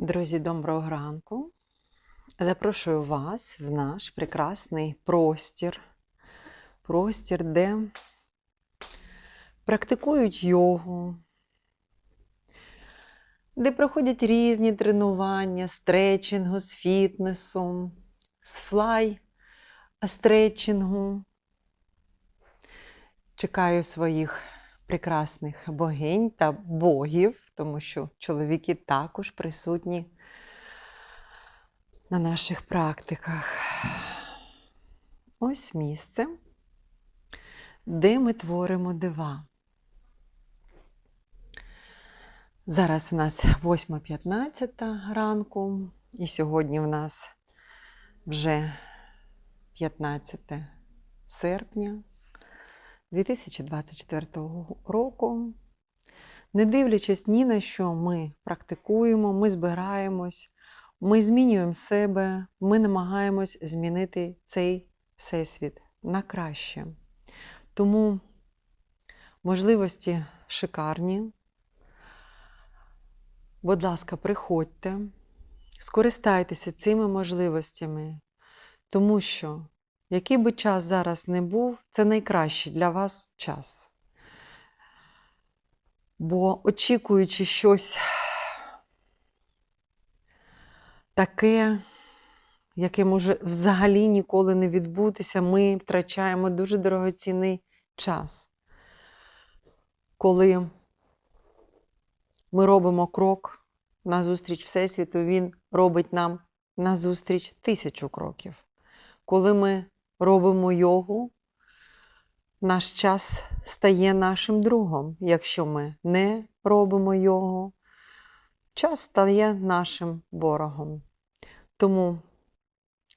Друзі, доброго ранку. Запрошую вас в наш прекрасний простір. Простір, де практикують йогу, де проходять різні тренування, стретчингу, з фітнесу, з флай стретчингу. Чекаю своїх прекрасних богинь та богів, тому що чоловіки також присутні на наших практиках. Ось місце, де ми творимо дива. Зараз у нас 8.15 ранку, і сьогодні в нас вже 15 серпня 2024 року. Не дивлячись ні на що, ми практикуємо, ми збираємось, ми змінюємо себе, ми намагаємось змінити цей всесвіт на краще. Тому можливості шикарні. Будь ласка, приходьте, скористайтеся цими можливостями, тому що який би час зараз не був, це найкращий для вас час. Бо очікуючи щось таке, яке може взагалі ніколи не відбутися, ми втрачаємо дуже дорогоцінний час. Коли ми робимо крок назустріч Всесвіту, він робить нам назустріч тисячу кроків. Коли ми робимо йогу, наш час стає нашим другом. Якщо ми не робимо йогу, час стає нашим ворогом. Тому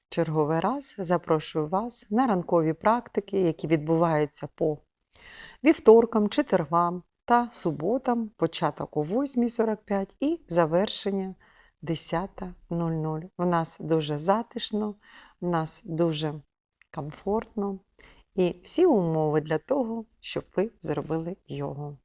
черговий раз запрошую вас на ранкові практики, які відбуваються по вівторкам, четвергам та суботам, початок о 8.45 і завершення 10.00. В нас дуже затишно, в нас дуже комфортно і всі умови для того, щоб ви зробили йогу.